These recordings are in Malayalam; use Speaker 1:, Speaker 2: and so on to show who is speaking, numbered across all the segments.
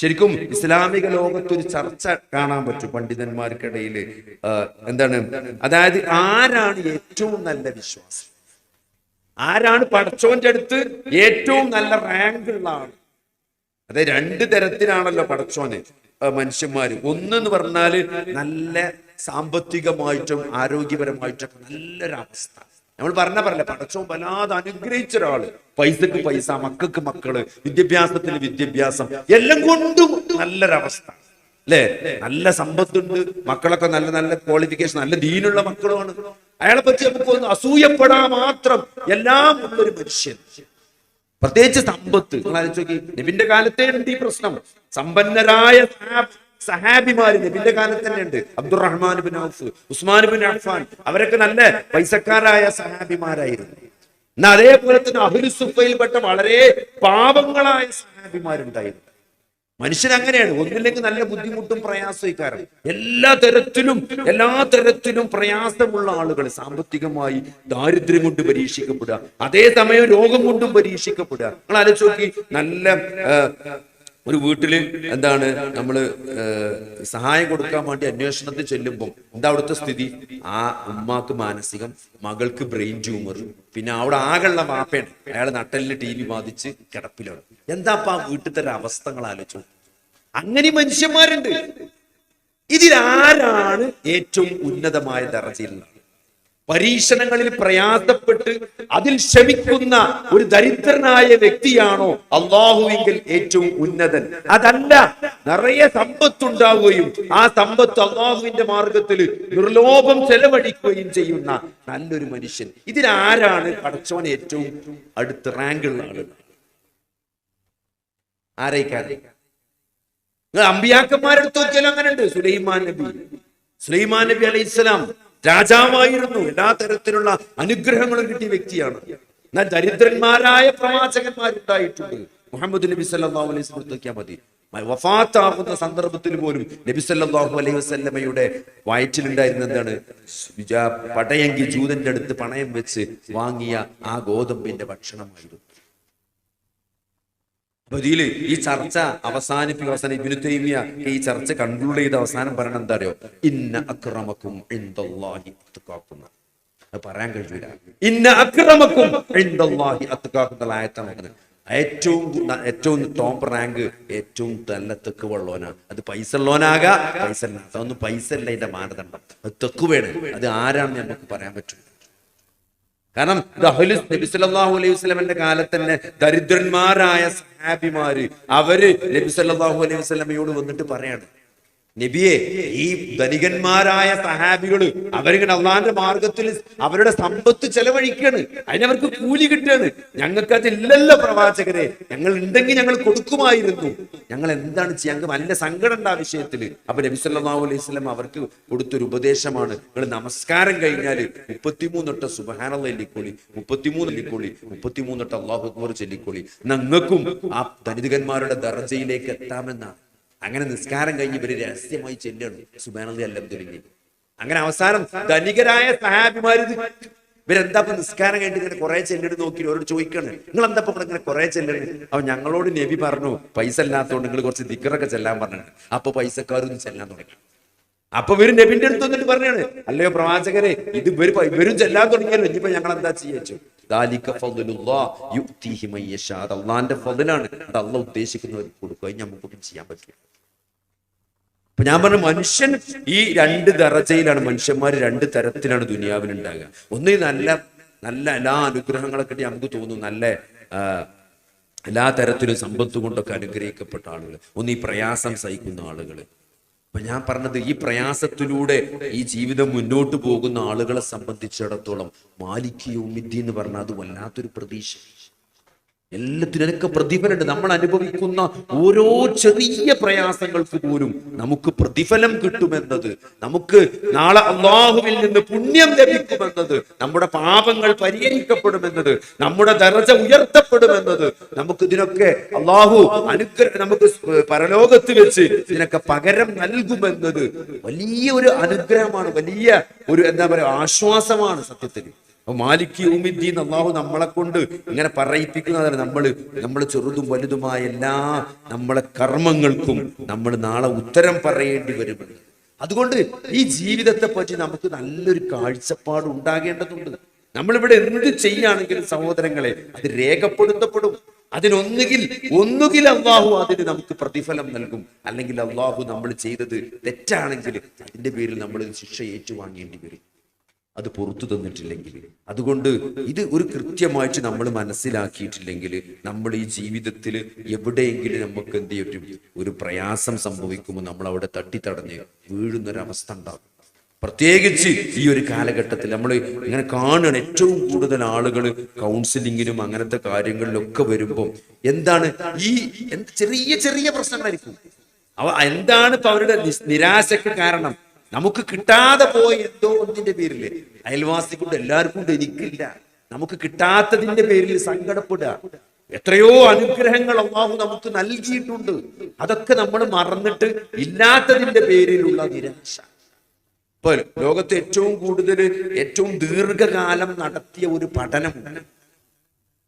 Speaker 1: ശരിക്കും ഇസ്ലാമിക ലോകത്ത് ഒരു ചർച്ച കാണാൻ പറ്റും പണ്ഡിതന്മാർക്കിടയിൽ. എന്താണ്? അതായത് ആരാണ് ഏറ്റവും നല്ല വിശ്വാസം? ആരാണ് പടച്ചോന്റെ അടുത്ത് ഏറ്റവും നല്ല റാങ്ക് ഉള്ള ആൾ അതെ രണ്ട് തരത്തിലാണല്ലോ പടച്ചോന് മനുഷ്യന്മാര്. ഒന്നെന്ന് പറഞ്ഞാൽ നല്ല സാമ്പത്തികമായിട്ടും ആരോഗ്യപരമായിട്ടൊക്കെ നല്ലൊരവസ്ഥ. നമ്മൾ പറഞ്ഞ പറയല പടച്ചോൻ വല്ലാതെ അനുഗ്രഹിച്ച ഒരാൾ. പൈസക്ക് പൈസ മക്കൾക്ക് മക്കൾ വിദ്യാഭ്യാസത്തിന് വിദ്യാഭ്യാസം എല്ലാം കൊണ്ടും നല്ലൊരവസ്ഥ. അല്ലേ? നല്ല സമ്പത്തുണ്ട് മക്കളൊക്കെ നല്ല നല്ല ക്വാളിഫിക്കേഷൻ നല്ല ദീനുള്ള മക്കളുമാണ്. അയാളെ പറ്റി നമുക്ക് ഒന്ന് അസൂയപ്പെടാ മാത്രം എല്ലാം ഉള്ളൊരു മനുഷ്യൻ. പ്രത്യേകിച്ച് സമ്പത്ത്. നിങ്ങൾ ആലോചിച്ച് നോക്കി നബിന്റെ കാലത്തേ ഉണ്ട് ഈ പ്രശ്നം. സമ്പന്നരായ സഹാബിമാര് നബിന്റെ കാലത്ത് തന്നെ ഉണ്ട്. Abdurrahman bin Auf Usman bin Affan. അവരൊക്കെ നല്ല പൈസക്കാരായ സഹാബിമാരായിരുന്നു. എന്നാ അതേപോലെ തന്നെ അഹുലുസുഫയിൽപ്പെട്ട വളരെ പാപങ്ങളായ സഹാബിമാരുണ്ടായിരുന്നു. മനുഷ്യൻ അങ്ങനെയാണ്. ഒന്നില്ലെങ്കിൽ നല്ല ബുദ്ധിമുട്ടും പ്രയാസവും കാരണം എല്ലാ തരത്തിലും എല്ലാ തരത്തിലും പ്രയാസമുള്ള ആളുകൾ സാമ്പത്തികമായി ദാരിദ്ര്യം കൊണ്ട് പരീക്ഷിക്കപ്പെടുക. അതേസമയം രോഗം കൊണ്ടും പരീക്ഷിക്കപ്പെടുക. നിങ്ങൾ ആലോചിച്ച് നോക്കി നല്ല ഒരു വീട്ടിൽ എന്താണ് നമ്മൾ ആ, സഹായം കൊടുക്കാൻ വേണ്ടി അന്വേഷണത്തിൽ ചെല്ലുമ്പോൾ എന്താ അവിടുത്തെ സ്ഥിതി? ആ ഉമ്മാക്ക് മാനസികം മകൾക്ക് ബ്രെയിൻ ട്യൂമർ പിന്നെ അവിടെ ആകെയുള്ള വാപ്പയാണ് അയാൾ നട്ടലിന് ടി വി ബാധിച്ച് കിടപ്പിലാണ്. എന്താപ്പാ വീട്ടിലത്തെ ഒരു അവസ്ഥകൾ ആലോചിച്ചു അങ്ങനെ മനുഷ്യന്മാരുണ്ട് ഇതിലാരാണ് ഏറ്റവും ഉന്നതമായ ദർജയിലുള്ളത് പരീക്ഷണങ്ങളിൽ പ്രയാസപ്പെട്ട് അതിൽ ശമിക്കുന്ന ഒരു ദരിദ്രനായ വ്യക്തിയാണോ അള്ളാഹുവിങ്കിൽ ഏറ്റവും ഉന്നതൻ? അതല്ല നിറയെ സമ്പത്തുണ്ടാവുകയും ആ സമ്പത്ത് അള്ളാഹുവിന്റെ മാർഗത്തിൽ നിർലോഭം ചെലവഴിക്കുകയും ചെയ്യുന്ന നല്ലൊരു മനുഷ്യൻ. ഇതിലാരാണ് കടച്ചവൻ ഏറ്റവും അടുത്ത് റാങ്കുള്ള ആളുകൾ ആരേക്കാരെ നിങ്ങൾ അമ്പിയാക്കന്മാരെടുത്ത് നോക്കിയാലും അങ്ങനെ ഉണ്ട് സുലൈമാൻ നബി. സുലൈമാൻ നബി അലൈഹി ഇസ്ലാം രാജാവായിരുന്നു. എല്ലാ തരത്തിലുള്ള അനുഗ്രഹങ്ങളും കിട്ടിയ വ്യക്തിയാണ്. എന്നാൽ ദരിദ്രന്മാരായ പ്രവാചകന്മാരുണ്ടായിട്ടുണ്ട്. മുഹമ്മദ് നബി സല്ലാഹു അലൈഹി നോക്കിയാൽ മതി. വഫാത്താകുന്ന സന്ദർഭത്തിൽ പോലും നബി സല്ലാഹു അലൈഹി വസല്ലമയുടെ വയറ്റിലുണ്ടായിരുന്ന എന്താണ്? പടയങ്കി ജൂതന്റെ അടുത്ത് പണയം വെച്ച് വാങ്ങിയ ആ ഗോതമ്പിന്റെ ഭക്ഷണമായിരുന്നു. അപ്പൊ ഈ ചർച്ച അവസാനിപ്പിക്കുക അവസാനം ഇബിനു തൈമിയ ഈ ചർച്ച കൺക്ലൂഡ് ചെയ്ത അവസാനം പറയണം എന്താ അറിയോ? ഇന്ന അക്രമക്കും അത് പറയാൻ കഴിയൂല. ഇന്ന അക്രമക്കും ആയത്താണ് ഏറ്റവും ഏറ്റവും ടോപ്പ് റാങ്ക് ഏറ്റവും നല്ല തെക്ക് അത് പൈസ ഉള്ളവനാകാ പൈസ ഇല്ലാത്ത പൈസ അല്ല ഇതിന്റെ മാനദണ്ഡം. അത് തെക്കുവേണ് അത് ആരാണെന്ന് നമുക്ക് പറയാൻ പറ്റും. കാരണം അലൈഹി കാലത്ത് തന്നെ ദരിദ്രന്മാരായ സഹാബിമാര് അവർ നബി സല്ലല്ലാഹു അലൈഹി വസ്ലമയോട് വന്നിട്ട് പറയാണ്. നബിയെ ഈ ധനികന്മാരായ സഹാബികൾ അവരിങ്ങനെ അള്ളാന്റെ മാർഗത്തിൽ അവരുടെ സമ്പത്ത് ചെലവഴിക്കാണ്. അതിനവർക്ക് കൂലി കിട്ടുകയാണ് ഞങ്ങൾക്ക് അതില്ലല്ലോ പ്രവാചകരെ. ഞങ്ങൾ ഉണ്ടെങ്കിൽ ഞങ്ങൾ കൊടുക്കുമായിരുന്നു. ഞങ്ങൾ എന്താണ് ചെയ്യുക ഞങ്ങൾക്ക് നല്ല സങ്കടം ഉണ്ട് ആ വിഷയത്തിൽ. അപ്പൊ നബി സല്ലല്ലാഹു അലൈഹി വസല്ലം അവർക്ക് കൊടുത്തൊരു ഉപദേശമാണ്. നിങ്ങൾ നമസ്കാരം കഴിഞ്ഞാൽ മുപ്പത്തിമൂന്നൊട്ട സുബഹാനുള്ള ചൊല്ലിക്കോളി. മുപ്പത്തിമൂന്ന് ചൊല്ലിക്കോളി. മുപ്പത്തിമൂന്നൊട്ട അള്ളാഹു അക്ബർ ചൊല്ലിക്കോളി. ആ ദരിദ്രന്മാരുടെ ദർജയിലേക്ക് എത്താമെന്നാണ്. അങ്ങനെ നിസ്കാരം കഴിഞ്ഞ് ഇവർ രഹസ്യമായി ചെല്ലാണ് സുബാനന്ദി അല്ല അങ്ങനെ അവസാനം ധനികരായ സഹാബിമാര് ഇവരെന്താ നിസ്കാരം കഴിഞ്ഞിട്ട് ഇങ്ങനെ കുറെ ചെല്ലിട്ട് നോക്കി അവരോട് ചോദിക്കണ് നിങ്ങൾ എന്താ ഇപ്പൊ ഇങ്ങനെ കുറെ ചെല്ലണ് അപ്പൊ ഞങ്ങളോട് നബി പറഞ്ഞു പൈസ ഇല്ലാത്തതുകൊണ്ട് നിങ്ങൾ കുറച്ച് ദിക്കറൊക്കെ ചെല്ലാൻ പറഞ്ഞു അപ്പൊ പൈസക്കാരും ചെല്ലാൻ തുടങ്ങി. അപ്പൊ ഇവർ നബിന്റെ അടുത്ത് വന്നിട്ട് പറഞ്ഞാണ് അല്ലയോ പ്രവാചകരെ ഇത് ഇവർ ഇവരും ചെല്ലാൻ തുടങ്ങിയല്ലോ. ഇനിയിപ്പോ ഞങ്ങൾ എന്താ ചെയ്യച്ചു അള്ളാന്റെ ഫضലാണ് അത് അള്ള ഉദ്ദേശിക്കുന്നവർക്ക് കൊടുക്കുക നമുക്കൊന്നും ചെയ്യാൻ പറ്റില്ല. അപ്പൊ ഞാൻ പറഞ്ഞു മനുഷ്യൻ ഈ രണ്ട് ദറജയിലാണ്. മനുഷ്യന്മാർ രണ്ട് തരത്തിലാണ് ദുനിയാവിൽ ഉണ്ടാകുക ഒന്ന് നല്ല നല്ല എല്ലാ അനുഗ്രഹങ്ങളൊക്കെ നമുക്ക് തോന്നും. നല്ല എല്ലാ തരത്തിലും സമ്പത്ത് കൊണ്ടൊക്കെ അനുഗ്രഹിക്കപ്പെട്ട ആളുകൾ ഒന്ന് ഈ പ്രയാസം സഹിക്കുന്ന ആളുകൾ അപ്പൊ ഞാൻ പറഞ്ഞത് ഈ പ്രയാസത്തിലൂടെ ഈ ജീവിതം മുന്നോട്ട് പോകുന്ന ആളുകളെ സംബന്ധിച്ചിടത്തോളം മാലിക്യൂമിദ്ദി എന്ന് പറഞ്ഞാൽ അത് വല്ലാത്തൊരു പ്രതീക്ഷ എല്ലാത്തിനൊക്കെ പ്രതിഫലമുണ്ട്. നമ്മൾ അനുഭവിക്കുന്ന ഓരോ ചെറിയ പ്രയാസങ്ങൾക്ക് പോലും നമുക്ക് പ്രതിഫലം കിട്ടുമെന്നത് നമുക്ക് നാളെ അള്ളാഹുവിൽ നിന്ന് പുണ്യം ലഭിക്കുമെന്നത് നമ്മുടെ പാപങ്ങൾ പരിഹരിക്കപ്പെടുമെന്നത് നമ്മുടെ ദരജ ഉയർത്തപ്പെടുമെന്നത് നമുക്ക് ഇതിനൊക്കെ അള്ളാഹു അനുഗ്രഹം നമുക്ക് പരലോകത്ത് വെച്ച് ഇതിനൊക്കെ പകരം നൽകുമെന്നത് വലിയ ഒരു അനുഗ്രഹമാണ് വലിയ ഒരു എന്താ പറയുക ആശ്വാസമാണ് സത്യത്തിൽ. അപ്പൊ മാലിക് യൗമിദ്ദീൻ അള്ളാഹു നമ്മളെ കൊണ്ട് ഇങ്ങനെ പറയിപ്പിക്കുന്നതാണ് നമ്മൾ നമ്മൾ ചെറുതും വലുതുമായ എല്ലാ നമ്മളെ കർമ്മങ്ങൾക്കും നമ്മൾ നാളെ ഉത്തരം പറയേണ്ടി വരുമെന്ന്. അതുകൊണ്ട് ഈ ജീവിതത്തെ പറ്റി നമുക്ക് നല്ലൊരു കാഴ്ചപ്പാട് ഉണ്ടാകേണ്ടതുണ്ട്. നമ്മളിവിടെ എന്ത് ചെയ്യുകയാണെങ്കിലും സഹോദരങ്ങളെ അത് രേഖപ്പെടുത്തപ്പെടും. അതിനൊന്നുകിൽ ഒന്നുകിൽ അള്ളാഹു അതിന് നമുക്ക് പ്രതിഫലം നൽകും. അല്ലെങ്കിൽ അള്ളാഹു നമ്മൾ ചെയ്തത് തെറ്റാണെങ്കിൽ അതിന്റെ പേരിൽ നമ്മൾ ശിക്ഷ ഏറ്റുവാങ്ങേണ്ടി വരും. അത് പുറത്തു തന്നിട്ടില്ലെങ്കിൽ. അതുകൊണ്ട് ഇത് ഒരു കൃത്യമായിട്ട് നമ്മൾ മനസ്സിലാക്കിയിട്ടില്ലെങ്കിൽ നമ്മൾ ഈ ജീവിതത്തിൽ എവിടെയെങ്കിലും നമുക്ക് എന്ത് ചെയ്യും ഒരു പ്രയാസം സംഭവിക്കുമ്പോൾ നമ്മൾ അവിടെ തട്ടിത്തടഞ്ഞ് വീഴുന്നൊരവസ്ഥ ഉണ്ടാകും. പ്രത്യേകിച്ച് ഈ ഒരു കാലഘട്ടത്തിൽ നമ്മൾ ഇങ്ങനെ കാണുകയാണ് ഏറ്റവും കൂടുതൽ ആളുകൾ കൗൺസിലിങ്ങിനും അങ്ങനത്തെ കാര്യങ്ങളിലൊക്കെ വരുമ്പോൾ എന്താണ് ഈ ചെറിയ ചെറിയ പ്രശ്നങ്ങളായിരിക്കും. അവ എന്താണ് ഇപ്പൊ അവരുടെ നിരാശക്ക് കാരണം? നമുക്ക് കിട്ടാതെ പോയ എന്തോ ഒന്നിന്റെ പേരിൽ അയൽവാസിക്കൊണ്ട് എല്ലാവർക്കും കൊണ്ട് എനിക്കില്ല. നമുക്ക് കിട്ടാത്തതിന്റെ പേരിൽ സങ്കടപ്പെടുക. എത്രയോ അനുഗ്രഹങ്ങൾ അള്ളാഹു നമുക്ക് നൽകിയിട്ടുണ്ട്. അതൊക്കെ നമ്മൾ മറന്നിട്ട് ഇല്ലാത്തതിന്റെ പേരിലുള്ള നിരാശ. ഇപ്പൊ ലോകത്ത് ഏറ്റവും കൂടുതൽ ഏറ്റവും ദീർഘകാലം നടത്തിയ ഒരു പഠനമുണ്ട്.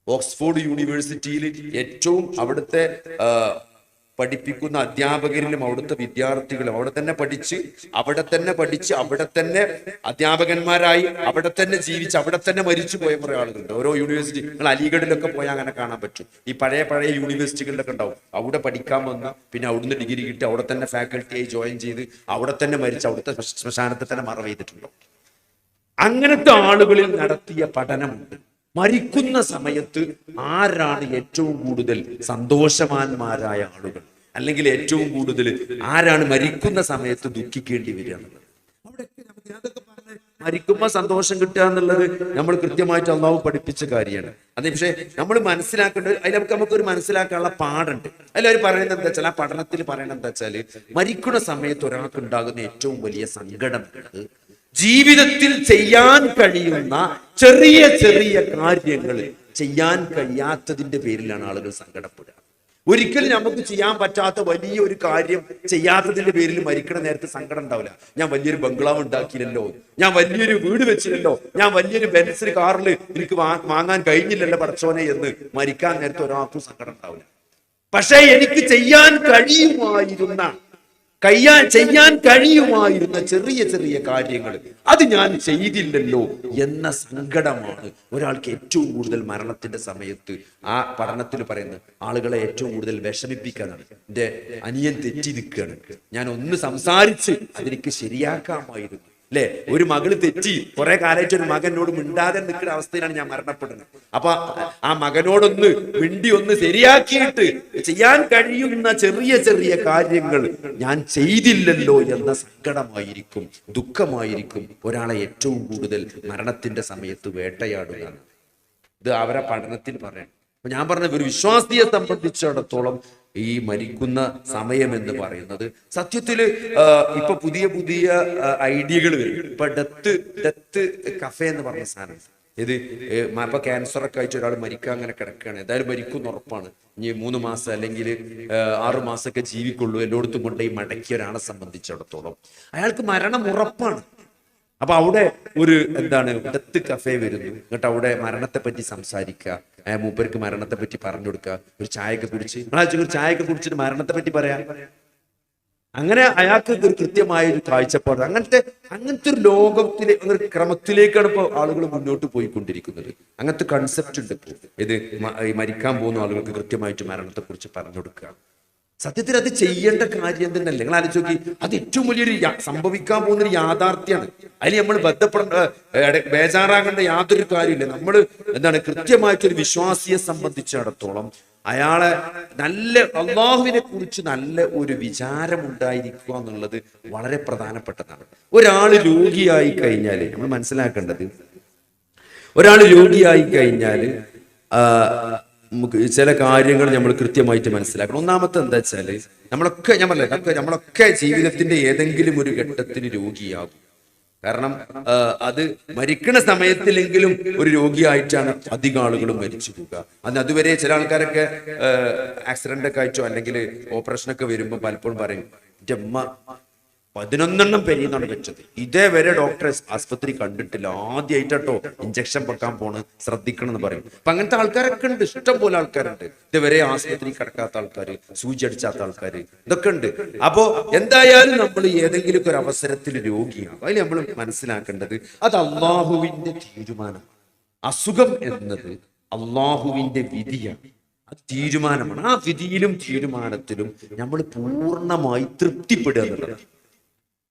Speaker 1: ഓക്സ്ഫോർഡ് യൂണിവേഴ്സിറ്റിയിൽ ഏറ്റവും അവിടുത്തെ പഠിപ്പിക്കുന്ന അധ്യാപകരിലും അവിടുത്തെ വിദ്യാർത്ഥികളും അവിടെ തന്നെ പഠിച്ച് അവിടെ തന്നെ പഠിച്ച് അവിടെ തന്നെ അധ്യാപകന്മാരായി അവിടെ തന്നെ ജീവിച്ച് അവിടെ തന്നെ മരിച്ചു പോയ കുറെ ആളുകളുണ്ട്. ഓരോ യൂണിവേഴ്സിറ്റി നിങ്ങൾ അലിഗഡിലൊക്കെ പോയാൽ അങ്ങനെ കാണാൻ പറ്റും. ഈ പഴയ പഴയ യൂണിവേഴ്സിറ്റികളിലൊക്കെ ഉണ്ടാവും. അവിടെ പഠിക്കാൻ വന്ന പിന്നെ അവിടുന്ന് ഡിഗ്രി കിട്ടി അവിടെ തന്നെ ഫാക്കൽറ്റിയായി ജോയിൻ ചെയ്ത് അവിടെ തന്നെ മരിച്ച് അവിടുത്തെ ശ്മശാനത്തിൽ തന്നെ മറവ് ചെയ്തിട്ടുണ്ടോ അങ്ങനത്തെ ആളുകളിൽ നടത്തിയ പഠനമുണ്ട്. മരിക്കുന്ന സമയത്ത് ആരാണ് ഏറ്റവും കൂടുതൽ സന്തോഷവാന്മാരായ ആളുകൾ? അല്ലെങ്കിൽ ഏറ്റവും കൂടുതൽ ആരാണ് മരിക്കുന്ന സമയത്ത് ദുഃഖിക്കേണ്ടി വരിക എന്നുള്ളത്? അവിടെയൊക്കെ നമുക്ക് അതൊക്കെ മരിക്കുമ്പോ സന്തോഷം കിട്ടുക എന്നുള്ളത് നമ്മൾ കൃത്യമായിട്ട് അള്ളാഹു പഠിപ്പിച്ച കാര്യമാണ്. അത് പക്ഷേ നമ്മൾ മനസ്സിലാക്കേണ്ട അതിൽ നമുക്ക് ഒരു മനസ്സിലാക്കാനുള്ള പാടുണ്ട് അതിൽ അവർ പറയുന്നത് എന്താ വെച്ചാൽ ആ പഠനത്തിൽ പറയുന്നത് എന്താ വെച്ചാൽ മരിക്കുന്ന സമയത്ത് ഒരാൾക്ക് ഉണ്ടാകുന്ന ഏറ്റവും വലിയ സങ്കടം ജീവിതത്തിൽ ചെയ്യാൻ കഴിയുന്ന ചെറിയ ചെറിയ കാര്യങ്ങൾ ചെയ്യാൻ കഴിയാത്തതിന്റെ പേരിലാണ് ആളുകൾ സങ്കടപ്പെടുക. ഒരിക്കലും നമുക്ക് ചെയ്യാൻ പറ്റാത്ത വലിയ ഒരു കാര്യം ചെയ്യാത്തതിന്റെ പേരിൽ മരിക്കണ നേരത്തെ സങ്കടം ഉണ്ടാവില്ല. ഞാൻ വലിയൊരു ബംഗ്ലാവ് ഉണ്ടാക്കിയില്ലല്ലോ. ഞാൻ വലിയൊരു വീട് വെച്ചില്ലല്ലോ. ഞാൻ വലിയൊരു ബെൻസിന് കാറിൽ എനിക്ക് വാങ്ങാൻ കഴിഞ്ഞില്ലല്ലോ പടച്ചോനെ എന്ന് മരിക്കാൻ നേരത്തെ ഒരാൾക്കും സങ്കടം ഉണ്ടാവില്ല. പക്ഷേ എനിക്ക് ചെയ്യാൻ കഴിയുമായിരുന്ന കയ്യാൻ ചെയ്യാൻ കഴിയുമായിരുന്ന ചെറിയ ചെറിയ കാര്യങ്ങൾ. അത് ഞാൻ ചെയ്തില്ലല്ലോ എന്ന സങ്കടമാണ് ഒരാൾക്ക് ഏറ്റവും കൂടുതൽ മരണത്തിന്റെ സമയത്ത് ആ പഠനത്തിൽ പറയുന്നത്. ആളുകളെ ഏറ്റവും കൂടുതൽ വിഷമിപ്പിക്കാനാണ്. എന്റെ അനിയൻ തെറ്റി നിൽക്കുകയാണ് ഞാൻ ഒന്ന് സംസാരിച്ച് അതെനിക്ക് ശരിയാക്കാമായിരുന്നു. അല്ലെ ഒരു മകൾ തെറ്റി. കുറെ കാലമായിട്ട് ഒരു മകനോട് മിണ്ടാതെ നിൽക്കുന്ന അവസ്ഥയിലാണ് ഞാൻ മരണപ്പെടുന്നത്. അപ്പൊ ആ മകനോടൊന്ന് മിണ്ടി ഒന്ന് ശരിയാക്കിയിട്ട് ചെയ്യാൻ കഴിയുന്ന ചെറിയ ചെറിയ കാര്യങ്ങൾ ഞാൻ ചെയ്തില്ലല്ലോ എന്ന സങ്കടമായിരിക്കും ദുഃഖമായിരിക്കും ഒരാളെ ഏറ്റവും കൂടുതൽ മരണത്തിന്റെ സമയത്ത് വേട്ടയാടുക ഇത് അവരെ പഠനത്തിൽ പറയണം. അപ്പൊ ഞാൻ പറഞ്ഞ ഒരു വിശ്വാസിയെ സംബന്ധിച്ചിടത്തോളം ഈ മരിക്കുന്ന സമയം എന്ന് പറയുന്നത് സത്യത്തിൽ ഇപ്പൊ പുതിയ പുതിയ ഐഡിയകൾ വരും. ഇപ്പൊ ഡെത്ത് ഡെത്ത് കഫേ എന്ന് പറഞ്ഞ സാധനം. ഇത് ഇപ്പൊ ക്യാൻസർ ഒക്കെ അയച്ച ഒരാൾ മരിക്കാൻ അങ്ങനെ കിടക്കുകയാണ് എന്തായാലും മരിക്കും ഉറപ്പാണ്. ഇനി മൂന്ന് മാസം അല്ലെങ്കിൽ ആറു മാസമൊക്കെ ജീവിക്കുള്ളൂ. എല്ലായിടത്തും കൊണ്ട് ഈ മടക്കിയ ഒരാളെ സംബന്ധിച്ചിടത്തോളം. അയാൾക്ക് മരണം ഉറപ്പാണ്. അപ്പൊ അവിടെ ഒരു എന്താണ് ഡെത്ത് കഫേ വരുന്നു. എന്നിട്ട് അവിടെ മരണത്തെ പറ്റി സംസാരിക്കുക മൂപ്പർക്ക് മരണത്തെ പറ്റി പറഞ്ഞു കൊടുക്കുക. ഒരു ചായയൊക്കെ കുടിച്ച്. ഒരു ചായയൊക്കെ കുടിച്ചിട്ട് മരണത്തെ പറ്റി പറയാം? അങ്ങനെ അയാൾക്ക് ഒരു കൃത്യമായ ഒരു കാഴ്ചപ്പാട്. അങ്ങനത്തെ അങ്ങനത്തെ ഒരു ലോകത്തിലെ ഒരു ക്രമത്തിലേക്കാണ് ഇപ്പോൾ ആളുകൾ മുന്നോട്ട് പോയിക്കൊണ്ടിരിക്കുന്നത്. അങ്ങനത്തെ കൺസെപ്റ്റ് ഉണ്ട് ഇത് മരിക്കാൻ പോകുന്ന ആളുകൾക്ക് കൃത്യമായിട്ട് മരണത്തെ കുറിച്ച് പറഞ്ഞു കൊടുക്കുക. സത്യത്തിൽ അത് ചെയ്യേണ്ട കാര്യം തന്നെ നിങ്ങൾ ആലോചിച്ച് നോക്കി. അത് ഏറ്റവും വലിയൊരു സംഭവിക്കാൻ പോകുന്ന ഒരു യാഥാർത്ഥ്യമാണ്. അതിന് നമ്മൾ ബന്ധപ്പെടേണ്ട ബേജാറാകേണ്ട യാതൊരു കാര്യമില്ല നമ്മൾ എന്താണ് കൃത്യമായിട്ടൊരു വിശ്വാസിയെ സംബന്ധിച്ചിടത്തോളം അയാളെ നല്ല അള്ളാഹുവിനെ കുറിച്ച് നല്ല ഒരു വിചാരം ഉണ്ടായിരിക്കുക എന്നുള്ളത് വളരെ പ്രധാനപ്പെട്ടതാണ്. ഒരാൾ രോഗിയായി കഴിഞ്ഞാൽ നമ്മൾ മനസ്സിലാക്കേണ്ടത് ഒരാൾ രോഗിയായി കഴിഞ്ഞാൽ നമുക്ക് ചില കാര്യങ്ങൾ നമ്മൾ കൃത്യമായിട്ട് മനസ്സിലാക്കണം. ഒന്നാമത്തെ എന്താ വെച്ചാൽ നമ്മളൊക്കെ ഞാൻ ഒക്കെ നമ്മളൊക്കെ ജീവിതത്തിന്റെ ഏതെങ്കിലും ഒരു ഘട്ടത്തിന് രോഗിയാകും. കാരണം അത് മരിക്കുന്ന സമയത്തിലെങ്കിലും ഒരു രോഗിയായിട്ടാണ് അധികം ആളുകളും മരിച്ചു പോവുക. അന്ന് അതുവരെ ചില ആൾക്കാരൊക്കെ ആക്സിഡന്റ് ഒക്കെ അയച്ചോ അല്ലെങ്കിൽ ഓപ്പറേഷൻ ഒക്കെ വരുമ്പോൾ പലപ്പോഴും പറയും എന്റെ അമ്മ പതിനൊന്നെണ്ണം പെരിയെന്നാണ് വെച്ചത്. ഇതേവരെ ഡോക്ടറെ ആസ്പത്രി കണ്ടിട്ടില്ല. ആദ്യമായിട്ടോ ഇഞ്ചക്ഷൻ വെക്കാൻ പോണ് ശ്രദ്ധിക്കണം എന്ന് പറയും. അപ്പൊ അങ്ങനത്തെ ആൾക്കാരൊക്കെ ഉണ്ട്. ഇഷ്ടം പോലെ ആൾക്കാരുണ്ട്. ഇതുവരെ ആസ്പത്രി കിടക്കാത്ത ആൾക്കാർ സൂചി അടിച്ചാത്ത ആൾക്കാർ ഇതൊക്കെ ഉണ്ട്. അപ്പോ എന്തായാലും നമ്മൾ ഏതെങ്കിലും ഒരു അവസരത്തിൽ രോഗിയാണ് അതിൽ നമ്മൾ മനസ്സിലാക്കേണ്ടത് അത് അള്ളാഹുവിന്റെ തീരുമാനം അസുഖം എന്നത് അള്ളാഹുവിന്റെ വിധിയാണ്. തീരുമാനമാണ്. ആ വിധിയിലും തീരുമാനത്തിലും നമ്മൾ പൂർണമായി തൃപ്തിപ്പെടുക എന്നുള്ളതാണ്.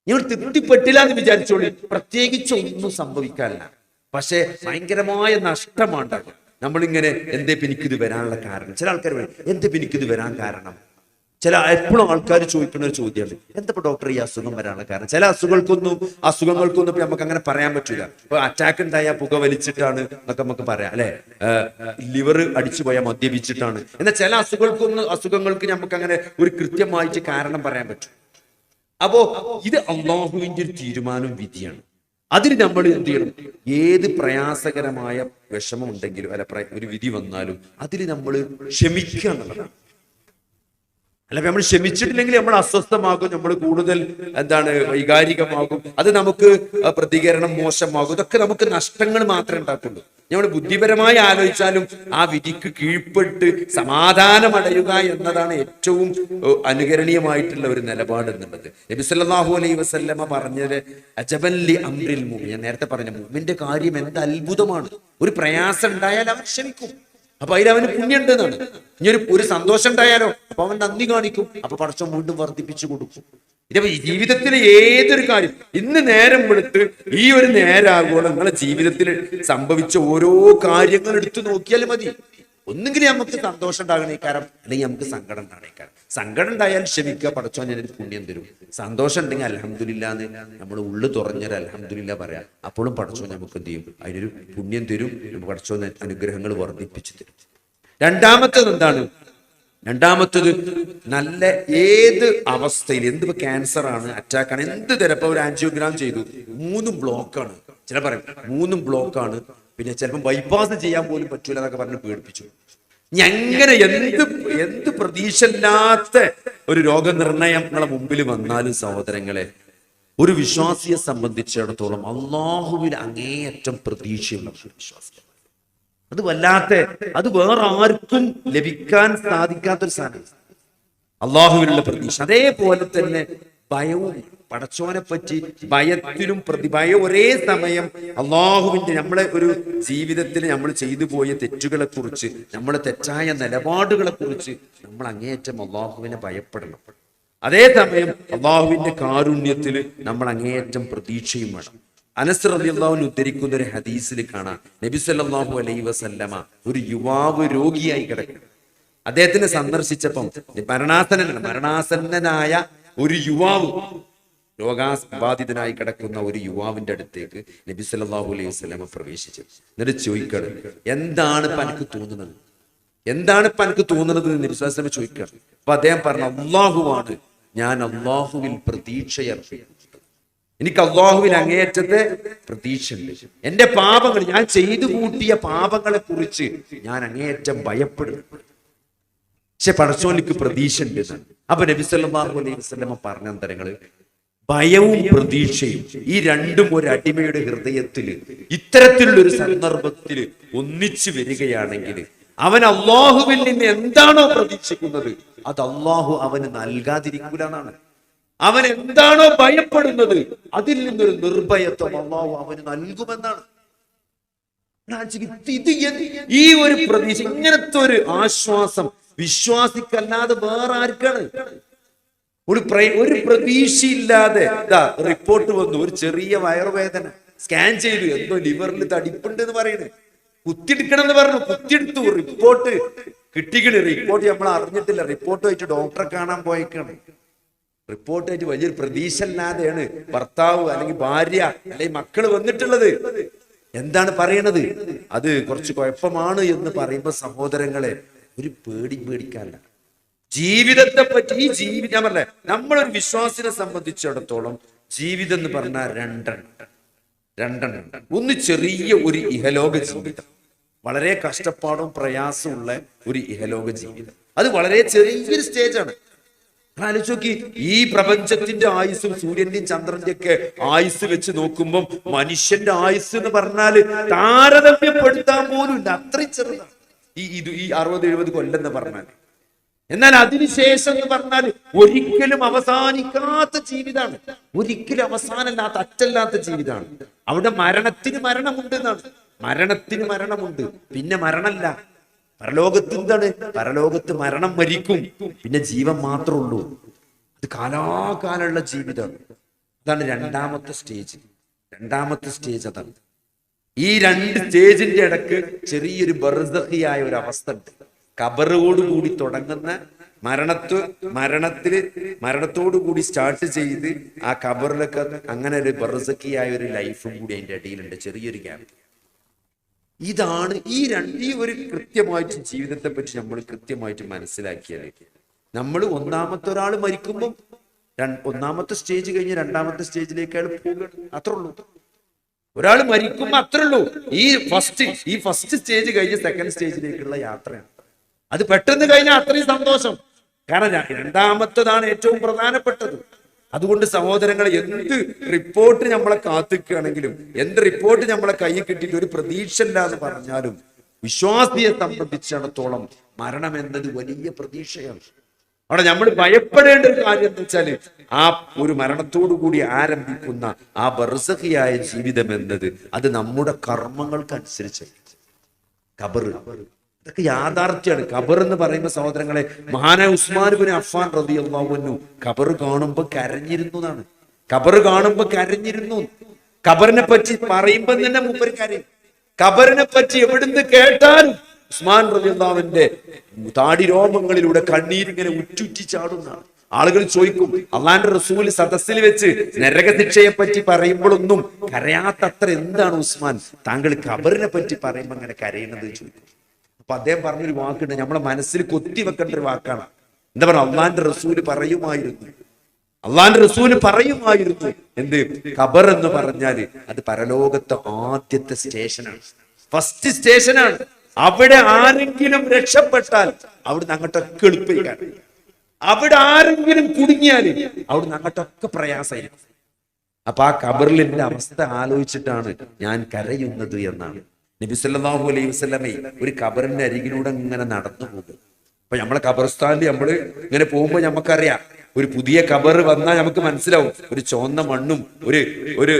Speaker 1: ഞങ്ങൾ തൃപ്തിപ്പെട്ടില്ല എന്ന് വിചാരിച്ചോളി. പ്രത്യേകിച്ച് ഒന്നും സംഭവിക്കാനില്ല. പക്ഷേ ഭയങ്കരമായ നഷ്ടമാണ്. നമ്മളിങ്ങനെ എന്തേ പിനിക്കിത് വരാനുള്ള കാരണം? ചില ആൾക്കാർ എന്തേ പിനിക്കിത് വരാൻ കാരണം? ചില എപ്പോഴും ആൾക്കാർ ചോദിക്കുന്ന ഒരു ചോദ്യമാണ്. എന്തപ്പോ ഡോക്ടർ ഈ അസുഖം വരാനുള്ള കാരണം? ചില അസുഖങ്ങൾക്കൊന്നും അസുഖങ്ങൾക്കൊന്നും ഇപ്പൊ നമുക്ക് അങ്ങനെ പറയാൻ പറ്റില്ല ഇപ്പൊ അറ്റാക്ക് ഉണ്ടായ പുക വലിച്ചിട്ടാണ് എന്നൊക്കെ നമുക്ക് പറയാം അല്ലെ? ലിവർ അടിച്ചു പോയാൽ മദ്യപിച്ചിട്ടാണ്. എന്നാൽ ചില അസുഖങ്ങൾക്കൊന്നും അസുഖങ്ങൾക്ക് നമുക്ക് അങ്ങനെ ഒരു കൃത്യമായിട്ട് കാരണം പറയാൻ പറ്റും. അപ്പോ ഇത് അള്ളാഹുവിന്റെ ഒരു തീരുമാനവും വിധിയാണ്. അതിന് നമ്മൾ എന്ത് ചെയ്യണം? ഏത് പ്രയാസകരമായ വിഷമം ഉണ്ടെങ്കിലും അല്ല ഒരു വിധി വന്നാലും അതിൽ നമ്മൾ ക്ഷമിക്കുക എന്നുള്ളതാണ്. അല്ല നമ്മൾ ക്ഷമിച്ചിട്ടില്ലെങ്കിൽ നമ്മൾ അസ്വസ്ഥമാകും നമ്മൾ കൂടുതൽ എന്താണ് വൈകാരികമാകും. അത് നമുക്ക് പ്രതികരണം മോശമാകും. ഇതൊക്കെ നമുക്ക് നഷ്ടങ്ങൾ മാത്രമേ ഉണ്ടാക്കുള്ളൂ നമ്മൾ ബുദ്ധിപരമായി ആലോചിച്ചാലും ആ വിധിക്ക് കീഴ്പ്പെട്ട് സമാധാനമടയുക എന്നതാണ് ഏറ്റവും അനുകരണീയമായിട്ടുള്ള ഒരു നിലപാട് എന്നുള്ളത്. സല്ലല്ലാഹു അലൈഹി വസല്ലമ പറഞ്ഞത് അജബല്ലി അംറിൽ മുഅ്മിൻ. ഞാൻ നേരത്തെ പറഞ്ഞ മുഅ്മിന്റെ കാര്യം എന്ത് അത്ഭുതമാണ്. ഒരു പ്രയാസം ഉണ്ടായാൽ അവൻ ക്ഷമിക്കും. അപ്പൊ അതിൽ അവന് പുണ്യുണ്ട് എന്നാണ് ഇനി ഒരു ഒരു സന്തോഷം ഉണ്ടായാലോ? അപ്പൊ അവൻ നന്ദി കാണിക്കും. അപ്പൊ പടച്ചോൻ വീണ്ടും വർദ്ധിപ്പിച്ചു കൊടുക്കും. ഇതിപ്പോ ജീവിതത്തിലെ ഏതൊരു കാര്യം ഇന്ന് നേരം വെളുത്ത് ഈ ഒരു നേരാകുമ്പോൾ നിങ്ങളെ ജീവിതത്തിൽ സംഭവിച്ച ഓരോ കാര്യങ്ങൾ എടുത്തു നോക്കിയാൽ മതി. ഒന്നുകിൽ നമുക്ക് സന്തോഷം ഉണ്ടാകണേക്കാരം അല്ലെങ്കിൽ നമുക്ക് സങ്കടം ഉണ്ടാകണേക്കാരം സങ്കടം ഉണ്ടായാൽ ക്ഷമിക്കുക പഠിച്ചോ ഞാൻ ഒരു പുണ്യം തരും. സന്തോഷം ഉണ്ടെങ്കിൽ അലഹമില്ലാന്ന് നമ്മൾ ഉള്ളു തുറഞ്ഞൊരു അലഹമില്ല പറയാം. അപ്പോഴും പഠിച്ചോ നമുക്ക് എന്ത് ചെയ്യും? അതിനൊരു പുണ്യം തരും. പഠിച്ചോ അനുഗ്രഹങ്ങൾ വർദ്ധിപ്പിച്ചു തരും. രണ്ടാമത്തത് എന്താണ്? രണ്ടാമത്തത് നല്ല ഏത് അവസ്ഥയിൽ എന്ത് ക്യാൻസർ ആണ് അറ്റാക്ക് ആണ് എന്ത് തരപ്പോ ഒരു ആൻജിയോഗ്രാം ചെയ്തു. മൂന്നും ബ്ലോക്കാണ് ചില പറയും മൂന്നും ബ്ലോക്കാണ് പിന്നെ ചിലപ്പോൾ ബൈപ്പാസ് ചെയ്യാൻ പോലും പറ്റൂല എന്നൊക്കെ പറഞ്ഞ് പേടിപ്പിച്ചു. ഇനി അങ്ങനെ എന്ത് എന്ത് പ്രതീക്ഷയില്ലാത്ത ഒരു രോഗനിർണയം നിങ്ങളെ മുമ്പിൽ വന്നാലും സഹോദരങ്ങളെ ഒരു വിശ്വാസിയെ സംബന്ധിച്ചിടത്തോളം അള്ളാഹുവിൽ അങ്ങേയറ്റം പ്രതീക്ഷയുള്ള വിശ്വാസം അത് വല്ലാത്ത അത് വേറെ ആർക്കും ലഭിക്കാൻ സാധിക്കാത്തൊരു സാധനം അള്ളാഹുവിനുള്ള പ്രതീക്ഷ. അതേപോലെ തന്നെ ഭയവും പടച്ചോനെ പറ്റി ഭയത്തിലും പ്രതി ഭയം ഒരേ സമയം അള്ളാഹുവിന്റെ നമ്മളെ ഒരു ജീവിതത്തിൽ നമ്മൾ ചെയ്തു പോയ തെറ്റുകളെ കുറിച്ച് നമ്മളെ തെറ്റായ നിലപാടുകളെ കുറിച്ച് നമ്മൾ അങ്ങേയറ്റം അള്ളാഹുവിനെ ഭയപ്പെടണം. അതേസമയം അള്ളാഹുവിന്റെ കാരുണ്യത്തിൽ നമ്മൾ അങ്ങേയറ്റം പ്രതീക്ഷയും വേണം. അനസ് റളിയല്ലാഹു ഉദ്ധരിക്കുന്ന ഒരു ഹദീസിൽ കാണാം. നബി സല്ലല്ലാഹു അലൈഹി വസല്ലമ ഒരു യുവാവ് രോഗിയായി കിടക്കുന്നു. അദ്ദേഹത്തിനെ സന്ദർശിച്ചപ്പം മരണാസനനാണ് മരണാസന്നനായ ഒരു യുവാവ് രോഗാബാധിതനായി കിടക്കുന്ന ഒരു യുവാവിന്റെ അടുത്തേക്ക് നബി സല്ലാഹു അലൈഹി വസല്ലമ പ്രവേശിച്ചു. എന്നിട്ട് ചോദിക്കണം എന്താണ് ഇപ്പൊ എനിക്ക് തോന്നുന്നത്? എന്താണ് ഇപ്പൊ എനിക്ക് തോന്നുന്നത്? നബി വസല്ലമ ചോദിക്കണം. അപ്പൊ അദ്ദേഹം പറഞ്ഞു അള്ളാഹുവാണ് ഞാൻ അള്ളാഹുവിൽ പ്രതീക്ഷയർപ്പിക്കുന്നു എനിക്ക് അള്ളാഹുവിൽ അങ്ങേയറ്റത്തെ പ്രതീക്ഷയുണ്ട്. എന്റെ പാപങ്ങൾ ഞാൻ ചെയ്തു കൂട്ടിയ പാപങ്ങളെ കുറിച്ച് ഞാൻ അങ്ങേയറ്റം ഭയപ്പെടുന്നു. പക്ഷെ പടച്ചോനിക്ക് പ്രതീക്ഷ ഉണ്ട് അപ്പൊ നബി സല്ലല്ലാഹു അലൈഹി വസല്ലമ പറഞ്ഞ അന്തരങ്ങൾ ഭയവും പ്രതീക്ഷയും ഈ രണ്ടും ഒരു അടിമയുടെ ഹൃദയത്തിൽ ഇത്തരത്തിലുള്ള ഒരു സന്ദർഭത്തിൽ ഒന്നിച്ചു വരികയാണെങ്കിൽ അവൻ അള്ളാഹുവിൽ നിന്ന് എന്താണോ പ്രതീക്ഷിക്കുന്നത് അത് അള്ളാഹു അവന് നൽകാതിരിക്കൂല അവൻ എന്താണോ ഭയപ്പെടുന്നത് അതിൽ നിന്നൊരു നിർഭയത്വം അള്ളാഹു അവന് നൽകുമെന്നാണ്. ഈ ഒരു പ്രതീക്ഷ ഇങ്ങനത്തെ ഒരു ആശ്വാസം വിശ്വാസിക്കല്ലാതെ വേറെ ആർക്കാണ്? ഒരു ഒരു പ്രതീക്ഷയില്ലാതെ ഇതാ റിപ്പോർട്ട് വന്നു. ഒരു ചെറിയ വയറുവേദന. സ്കാൻ ചെയ്തു. എന്തോ ലിവറിൽ തടിപ്പുണ്ട് എന്ന് പറയുന്നത് കുത്തിയെടുക്കണം എന്ന് പറഞ്ഞു. കുത്തിയെടുത്തു. റിപ്പോർട്ട് കിട്ടിക്കണ്. റിപ്പോർട്ട് നമ്മൾ അറിഞ്ഞിട്ടില്ല. റിപ്പോർട്ട് വെച്ച് ഡോക്ടറെ കാണാൻ പോയേക്കാണ്. റിപ്പോർട്ടായിട്ട് വലിയൊരു പ്രതീക്ഷ ഇല്ലാതെയാണ് ഭർത്താവ് അല്ലെങ്കിൽ ഭാര്യ അല്ലെങ്കിൽ മക്കൾ വന്നിട്ടുള്ളത്. എന്താണ് പറയണത്? അത് കുറച്ച് കുഴപ്പമാണ് എന്ന് പറയുമ്പോ സഹോദരങ്ങളെ ഒരു പേടി പേടിക്കാല്ല ജീവിതത്തെ പറ്റി ഈ ജീവിതം ഞാൻ പറഞ്ഞേ നമ്മളൊരു വിശ്വാസിനെ സംബന്ധിച്ചിടത്തോളം ജീവിതം എന്ന് പറഞ്ഞാൽ രണ്ടെണ്ണം. രണ്ടെണ്ണം. ഒന്ന് ചെറിയ ഒരു ഇഹലോക ജീവിതം. വളരെ കഷ്ടപ്പാടും പ്രയാസമുള്ള ഒരു ഇഹലോക ജീവിതം. അത് വളരെ ചെറിയൊരു സ്റ്റേജാണ്. ആലോചിച്ച് നോക്കി ഈ പ്രപഞ്ചത്തിന്റെ ആയുസ്സും സൂര്യന്റെയും ചന്ദ്രന്റെ ഒക്കെ ആയുസ് വെച്ച് നോക്കുമ്പോൾ മനുഷ്യന്റെ ആയുസ് എന്ന് പറഞ്ഞാൽ താരതമ്യപ്പെടുത്താൻ പോലും ഇല്ല അത്രയും ചെറുതാണ്. ഈ ഇത് ഈ അറുപത് എഴുപത് കൊല്ലം എന്ന് പറഞ്ഞാൽ എന്നാൽ അതിനുശേഷം എന്ന് പറഞ്ഞാൽ ഒരിക്കലും അവസാനിക്കാത്ത ജീവിതമാണ് ഒരിക്കലും അവസാനമില്ലാത്ത അറ്റല്ലാത്ത ജീവിതമാണ് അവിടെ മരണത്തിന് മരണമുണ്ട് എന്നാണ് മരണത്തിന് മരണമുണ്ട്. പിന്നെ മരണമല്ല. പരലോകത്ത് എന്താണ്? പരലോകത്ത് മരണം മരിക്കും. പിന്നെ ജീവൻ മാത്രമേ ഉള്ളൂ. അത് കാലാകാലമുള്ള ജീവിതമാണ് അതാണ് രണ്ടാമത്തെ സ്റ്റേജ് രണ്ടാമത്തെ സ്റ്റേജ് അതാണ്. ഈ രണ്ട് സ്റ്റേജിന്റെ ഇടയ്ക്ക് ചെറിയൊരു ബർദഹിയായ ഒരു അവസ്ഥ ഉണ്ട്. കബറോട് കൂടി തുടങ്ങുന്ന മരണത്തു മരണത്തിൽ മരണത്തോടു കൂടി സ്റ്റാർട്ട് ചെയ്ത് ആ കബറിലൊക്കെ അങ്ങനെ ഒരു ബർസക്കിയായ ഒരു ലൈഫും കൂടി അതിന്റെ ഇടയിലുണ്ട് ചെറിയൊരു ഗ്യാപ്പ് ഇതാണ് ഈ രണ്ട് ഒരു കൃത്യമായിട്ട് ജീവിതത്തെ പറ്റി നമ്മൾ കൃത്യമായിട്ട് മനസ്സിലാക്കിയത്. നമ്മൾ ഒന്നാമത്തെ ഒരാൾ മരിക്കുമ്പോൾ ഒന്നാമത്തെ സ്റ്റേജ് കഴിഞ്ഞ് രണ്ടാമത്തെ സ്റ്റേജിലേക്ക് അയാൾ പോകുകയാണ് അത്രേ ഉള്ളൂ. ഒരാൾ മരിക്കുമ്പോൾ അത്രേ ഉള്ളൂ. ഈ ഫസ്റ്റ് ഈ ഫസ്റ്റ് സ്റ്റേജ് കഴിഞ്ഞ് സെക്കൻഡ് സ്റ്റേജിലേക്കുള്ള യാത്രയാണ്. അത് പെട്ടെന്ന് കഴിഞ്ഞാൽ അത്രയും സന്തോഷം. കാരണം രണ്ടാമത്തതാണ് ഏറ്റവും പ്രധാനപ്പെട്ടത്. അതുകൊണ്ട് സഹോദരങ്ങൾ എന്ത് റിപ്പോർട്ട് നമ്മളെ കാത്തിക്കുകയാണെങ്കിലും എന്ത് റിപ്പോർട്ട് നമ്മളെ കയ്യിൽ കിട്ടിയിട്ട് ഒരു പ്രതീക്ഷ ഇല്ല എന്ന് പറഞ്ഞാലും വിശ്വാസിയെ സംബന്ധിച്ചിടത്തോളം മരണം എന്നത് വലിയ പ്രതീക്ഷയാണ്. അവിടെ നമ്മൾ ഭയപ്പെടേണ്ട ഒരു കാര്യം എന്ന് വെച്ചാൽ ആ ഒരു മരണത്തോടു കൂടി ആരംഭിക്കുന്ന ആ ബർസഹിയായ ജീവിതം എന്നത് അത് നമ്മുടെ കർമ്മങ്ങൾക്കനുസരിച്ച് ഖബർ ഇതൊക്കെ യാഥാർത്ഥ്യമാണ്. ഖബർ എന്ന് പറയുന്ന സഹോദരങ്ങളെ മഹാന ഉസ്മാൻ ബിൻ അഫ്ഫാൻ റതി അള്ളാഹുന്നു ഖബർ കാണുമ്പോൾ കരഞ്ഞിരുന്നു എന്നാണ്. ഖബർ കാണുമ്പോൾ കരഞ്ഞിരുന്നു. ഖബറിനെ പറ്റി പറയുമ്പോ തന്നെ മുമ്പൊരു കാര്യം. ഖബറിനെ പറ്റി എവിടുന്ന് കേട്ടാലും ഉസ്മാൻ റതി അള്ളാഹുവിന്റെ താടി രോമങ്ങളിലൂടെ കണ്ണീരിങ്ങനെ ഉറ്റുറ്റി ചാടുന്നതാണ്. ആളുകൾ ചോദിക്കും അള്ളാന്റെ റസൂൽ സദസ്സിൽ വെച്ച് നരകശിക്ഷയെ പറ്റി പറയുമ്പോഴൊന്നും കരയാത്തത്ര എന്താണ് ഉസ്മാൻ? താങ്കൾ ഖബറിനെ പറ്റി പറയുമ്പോൾ അങ്ങനെ കരയുന്നത് ചോദിക്കും. അപ്പൊ അദ്ദേഹം പറഞ്ഞൊരു വാക്കുണ്ട് നമ്മളെ മനസ്സിൽ കൊത്തി വെക്കേണ്ട ഒരു വാക്കാണ്. എന്താ പറയുക? അള്ളാന്റെ റസൂൽ പറയുമായിരുന്നു. അള്ളാന്റെ റസൂൽ പറയുമായിരുന്നു. എന്ത്? ഖബർ എന്ന് പറഞ്ഞാൽ അത് പരലോകത്തെ ആദ്യത്തെ സ്റ്റേഷനാണ്. ഫസ്റ്റ് സ്റ്റേഷനാണ്. അവിടെ ആരെങ്കിലും രക്ഷപ്പെട്ടാൽ അവിടുന്ന് അങ്ങോട്ടൊക്കെ എളുപ്പിക്കാൻ അവിടെ ആരെങ്കിലും കുടുങ്ങിയാൽ അവിടുന്ന് അങ്ങോട്ടൊക്കെ പ്രയാസമായിരിക്കും. അപ്പൊ ആ ഖബറിലിന്റെ അവസ്ഥ ആലോചിച്ചിട്ടാണ് ഞാൻ കരയുന്നത് എന്നാണ്. നബി സല്ലല്ലാഹു അലൈഹി വസ്ലമേ ഒരു ഖബറിന്റെ അരികിലൂടെ ഇങ്ങനെ നടന്നു പോകും. അപ്പൊ നമ്മളെ ഖബർസ്ഥാനിൽ നമ്മൾ ഇങ്ങനെ പോകുമ്പോ നമുക്കറിയാം ഒരു പുതിയ കബർ വന്നാൽ നമുക്ക് മനസ്സിലാവും. ഒരു ചുവന്ന മണ്ണും ഒരു ഒരു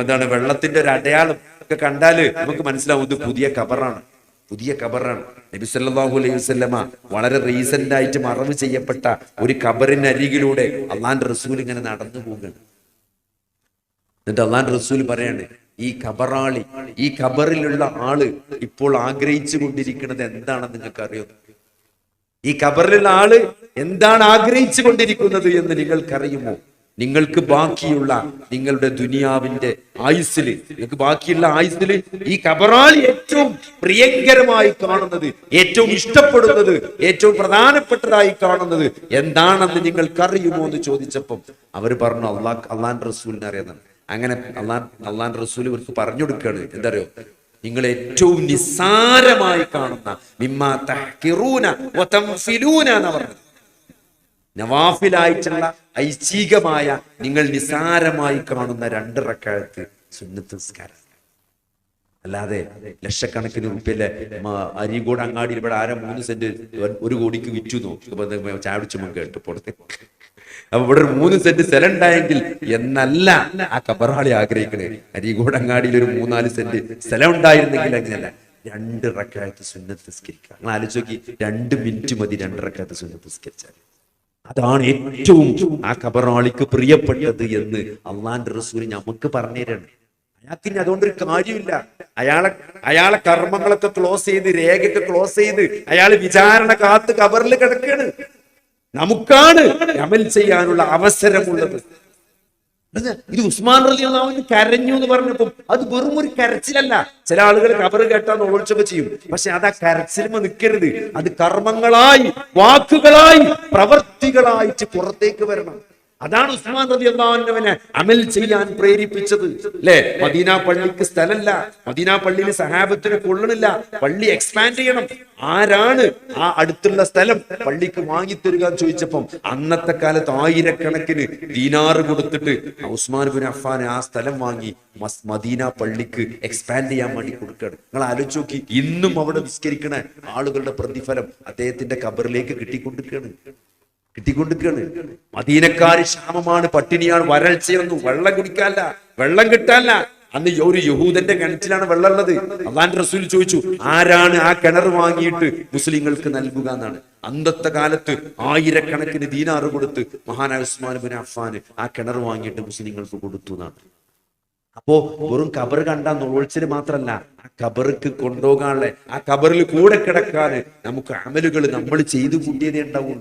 Speaker 1: എന്താണ് വെള്ളത്തിന്റെ ഒരു അടയാളം ഒക്കെ കണ്ടാൽ നമുക്ക് മനസ്സിലാവും ഇത് പുതിയ കബറാണ് പുതിയ കബറാണ് നബി സല്ലല്ലാഹു അലൈഹി വസല്ലമ വളരെ റീസെന്റ് ആയിട്ട് മറവ് ചെയ്യപ്പെട്ട ഒരു ഖബറിന് അരികിലൂടെ അള്ളാന്റെ റസൂൽ ഇങ്ങനെ നടന്നു പോകുകയാണ്. എന്നിട്ട് അള്ളാൻ റസൂൽ പറയാണ് ഈ ഖബറാളി ഈ ഖബറിലുള്ള ആൾ ഇപ്പോൾ ആഗ്രഹിച്ചു കൊണ്ടിരിക്കുന്നത് എന്താണെന്ന് നിങ്ങൾക്ക് അറിയോ ഈ ഖബറിലുള്ള ആൾ എന്താണ് ആഗ്രഹിച്ചു കൊണ്ടിരിക്കുന്നത് എന്ന് നിങ്ങൾക്കറിയുമോ? നിങ്ങൾക്ക് ബാക്കിയുള്ള നിങ്ങളുടെ ദുനിയാവിന്റെ ആയുസ്സിൽ നിങ്ങൾക്ക് ബാക്കിയുള്ള ആയുസ്സിൽ ഈ ഖബറാളി ഏറ്റവും പ്രിയങ്കരമായി കാണുന്നത് ഏറ്റവും ഇഷ്ടപ്പെടുന്നത് ഏറ്റവും പ്രധാനപ്പെട്ടതായി കാണുന്നത് എന്താണെന്ന് നിങ്ങൾക്കറിയുമോ എന്ന് ചോദിച്ചപ്പം അവർ പറഞ്ഞു അള്ളാഹ് അള്ളാൻ റസൂലിനെ അറിയുന്നത് അങ്ങനെ അള്ളാൻ അള്ളാൻ റസൂൽ ഇവർക്ക് പറഞ്ഞു കൊടുക്കുകയാണ്. എന്താ അറിയോ നിങ്ങൾ ഏറ്റവും നിസ്സാരമായി കാണുന്ന മിമ്മാ തഹ്കിറൂന എന്ന് നവാഫിലായിട്ടുള്ള ഐച്ഛികമായ നിങ്ങൾ നിസാരമായി കാണുന്ന രണ്ട് റക്കാലത്ത് സുന്നത്ത് നിസ്കാരം. അല്ലാതെ ലക്ഷക്കണക്കിന് റുപ്യല്ലേ? അരികോട് അങ്ങാടിയിൽ ഇവിടെ ആരോ മൂന്ന് സെന്റ് ഒരു കോടിക്ക് വിറ്റു നോക്കി. ചാടിച്ചു കേട്ട് പുറത്ത് അപ്പൊ ഇവിടെ ഒരു മൂന്ന് സെന്റ് സ്ഥലം ഉണ്ടായെങ്കിൽ എന്നല്ല ആ കബറാളി ആഗ്രഹിക്കണേ. അരികോട് അങ്ങാടിയിൽ ഒരു മൂന്നാൽ സെന്റ് സ്ഥലം ഉണ്ടായിരുന്നെങ്കിൽ അങ്ങനെയല്ല. രണ്ട് റക്കായത്ത് സുന്നത്ത് നിസ്കരിക്കുക. നിങ്ങൾ നോക്കി. രണ്ട് മിനിറ്റ് മതി രണ്ട് റക്കായത്ത് സുന്നത്ത് നിസ്കരിച്ചാൽ. അതാണ് ഏറ്റവും ആ കബറാളിക്ക് പ്രിയപ്പെട്ടത് എന്ന് അള്ളാന്റെ റസൂൽ നമുക്ക് പറഞ്ഞുതരാണ്. അയാൾക്ക് ഇനി അതുകൊണ്ടൊരു കാര്യമില്ല. അയാളെ അയാളെ കർമ്മങ്ങളൊക്കെ ക്ലോസ് ചെയ്ത് രേഖയൊക്കെ ക്ലോസ് ചെയ്ത് അയാൾ വിചാരണ കാത്ത് കബറിൽ കിടക്കുകയാണ്. നമുക്കാണ് അമൽ ചെയ്യാനുള്ള അവസരമുള്ളത്. ഇത് ഉസ്മാൻ റലി അള്ളാഹുവിന് കരഞ്ഞു എന്ന് പറഞ്ഞപ്പോൾ അത് വെറും ഒരു കരച്ചിലല്ല. ചില ആളുകൾ കബർ കേട്ടാൽ നോളിച്ചൊക്കെ ചെയ്യും. പക്ഷെ അത് ആ കരച്ചിലുമ നിൽക്കരുത് അത് കർമ്മങ്ങളായി വാക്കുകളായി പ്രവർത്തികളായിട്ട് പുറത്തേക്ക് വരണം. അതാണ് ഉസ്മാൻ റതി അള്ളാഹുവിനെ അമൽ ചെയ്യാൻ പ്രേരിപ്പിച്ചത്. അല്ലെ മദീന പള്ളിക്ക് സ്ഥലമല്ല മദീന പള്ളിയിൽ സഹാബത്തിനെ കൊള്ളണില്ല. പള്ളി എക്സ്പാൻഡ് ചെയ്യണം. ആരാണ് ആ അടുത്തുള്ള സ്ഥലം? പള്ളിക്ക് വാങ്ങിത്തരിക എന്ന് ചോദിച്ചപ്പം അന്നത്തെ കാലത്ത് ആയിരക്കണക്കിന് ദീനാറ് കൊടുത്തിട്ട് ഉസ്മാൻ ബിൻ അഫ്ഫാൻ ആ സ്ഥലം വാങ്ങി മദീന പള്ളിക്ക് എക്സ്പാൻഡ് ചെയ്യാൻ വേണ്ടി കൊടുക്കുകയാണ്. നിങ്ങൾ ആലോചിച്ച് നോക്കി. ഇന്നും അവിടെ നിസ്കരിക്കണ ആളുകളുടെ പ്രതിഫലം അദ്ദേഹത്തിന്റെ കബറിലേക്ക് കിട്ടിക്കൊണ്ടിരിക്കുകയാണ്. കിട്ടിക്കൊണ്ടിരിക്കുകയാണ്. മദീനക്കാര് ക്ഷാമമാണ് പട്ടിണിയാണ് വരൾച്ചയൊന്നും വെള്ളം കുടിക്കാല്ല വെള്ളം കിട്ടാല്ല അന്ന് ഒരു യഹൂദന്റെ കിണറ്റിലാണ് വെള്ളം ഉള്ളത് അള്ളാന്റെ റസൂൽ ചോദിച്ചു ആരാണ് ആ കിണർ വാങ്ങിയിട്ട് മുസ്ലിങ്ങൾക്ക് നൽകുക എന്നാണ്? അന്നത്തെ കാലത്ത് ആയിരക്കണക്കിന് ദീനാറ് കൊടുത്ത് മഹാനായ ഉസ്മാൻ ബിൻ അഫ്ഫാൻ ആ കിണർ വാങ്ങിയിട്ട് മുസ്ലിങ്ങൾക്ക് കൊടുത്തു എന്നാണ്. അപ്പോ വെറും കബർ കണ്ട നുഴച്ചിൽ മാത്രല്ല ആ കബർക്ക് കൊണ്ടുപോകാനുള്ള ആ കബറിൽ കൂടെ കിടക്കാന് നമുക്ക് അമലുകൾ നമ്മൾ ചെയ്തു കൂട്ടിയതേ ഉണ്ടാവും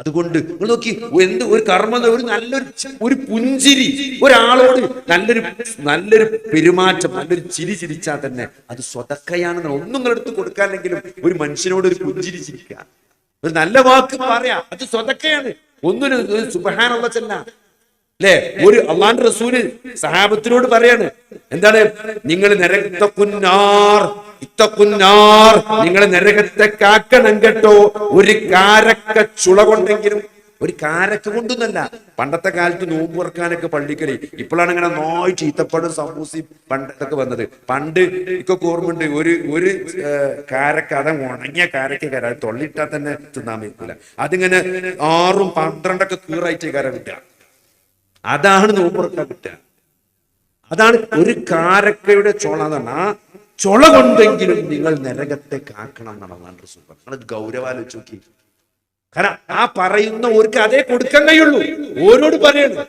Speaker 1: അതുകൊണ്ട് നിങ്ങൾ നോക്കി എന്ത് ഒരു കർമ്മ ഒരു നല്ലൊരു ഒരു പുഞ്ചിരി. ഒരാളോട് നല്ലൊരു നല്ലൊരു പെരുമാറ്റം നല്ലൊരു ചിരി ചിരിച്ചാൽ തന്നെ അത് സ്വതക്കയാണെന്ന് ഒന്നും നിങ്ങളെടുത്ത് കൊടുക്കാനെങ്കിലും ഒരു മനുഷ്യനോട് ഒരു പുഞ്ചിരി ചിരിക്കുക. ഒരു നല്ല വാക്ക് പറയാ. അത് സ്വതക്കയാണ്. ഒന്നിനും സുബഹാനുള്ള ചെല്ല അല്ലെ? ഒരു അള്ളാന്റെ റസൂൽ സഹാബത്തിനോട് പറയാണ്. എന്താണ്? നിങ്ങൾ നരകത്തക്കുന്നാർ ഇത്തക്കുന്നാർ നിങ്ങൾ നരകത്തെ കാക്കണം കേട്ടോ. ഒരു കാരക്ക ചുള കൊണ്ടെങ്കിലും ഒരു കാരക്ക കൊണ്ടൊന്നല്ല. പണ്ടത്തെ കാലത്ത് നോമ്പ് പള്ളിക്കൽ. ഇപ്പോഴാണ് ഇങ്ങനെ നോയ് ചീത്തപ്പടും സമൂസി പണ്ടൊക്കെ വന്നത്. പണ്ട് ഇക്ക ഓർമ്മയുണ്ട് ഒരു ഒരു കാരക്ക അത് ഉണങ്ങിയ കാരക്ക കര തൊള്ളിട്ടാൽ തന്നെ തിന്നാൻ പറ്റില്ല അതിങ്ങനെ ആറും പന്ത്രണ്ടൊക്കെ കീറായിട്ട് കര കിട്ടുക. അതാണ് നോമ്പുറക്ക കിട്ടുക. അതാണ് ഒരു കാരക്കയുടെ ചോള എന്ന് ആ ചുള കൊണ്ടെങ്കിലും നിങ്ങൾ നരകത്തെ കാക്കണം എന്നാണ് അള്ളാഹുവിന്റെ റസൂൽ പറഞ്ഞത്. നിങ്ങൾ ഗൗരവാലോചിച്ച് നോക്കി. കാരണം ആ പറയുന്ന ഒരുക്ക് അതേ കൊടുക്കാൻ കഴിയുള്ളൂ. ഓരോട് പറയണത്.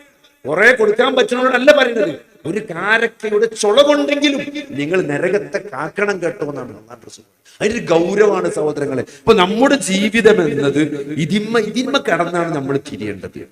Speaker 1: കുറെ കൊടുക്കാൻ പറ്റുന്നവരോടല്ല പറയുന്നത് ഒരു കാരക്കയുടെ ചൊള കൊണ്ടെങ്കിലും നിങ്ങൾ നരകത്തെ കാക്കണം കേട്ടോ എന്നാണ് അള്ളാഹുവിന്റെ റസൂൽ അതിന്റെ ഗൗരവമാണ് സഹോദരങ്ങളെ. ഇപ്പൊ നമ്മുടെ ജീവിതം എന്നത് ഇതിന്മ ഇതിന്മ കടന്നാണ് നമ്മൾ തിരിയേണ്ടത്.